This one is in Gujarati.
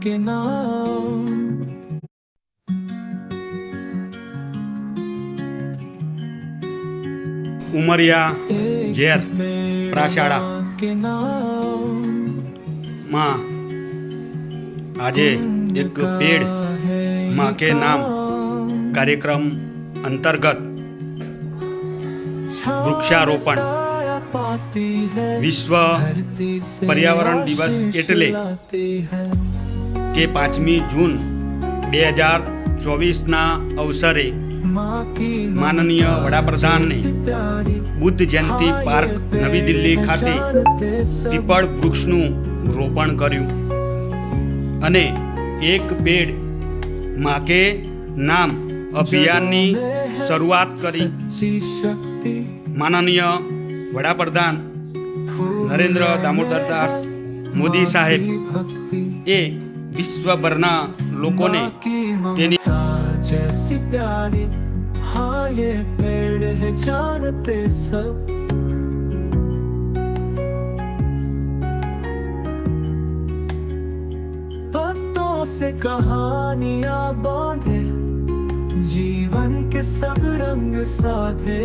genau. ઉમરિયા ઝેર પ્રાશાળા. માં આજે એક પેડમાં કે નામ કાર્યક્રમ અંતર્ગત વૃક્ષારોપણ. વિશ્વ પર્યાવરણ દિવસ એટલે જે પાંચમી જૂન બે હજાર ચોવીસના અવસરે માનનીય વડાપ્રધાનને બુદ્ધ જયંતિ પાર્ક નવી દિલ્હી ખાતે પીપળ વૃક્ષનું રોપણ કર્યું. અને એક પેડ માકે નામ અભિયાનની શરૂઆત કરી. માનનીય વડાપ્રધાન નરેન્દ્ર દામોદરદાસ મોદી સાહેબ એ વિશ્વભરના લોકોને माँ की તેની ममता जैसी प्यारी हाँ ये पेड़ है जानते सब पत्तों से कहानियां बांधे जीवन के सब रंग साधे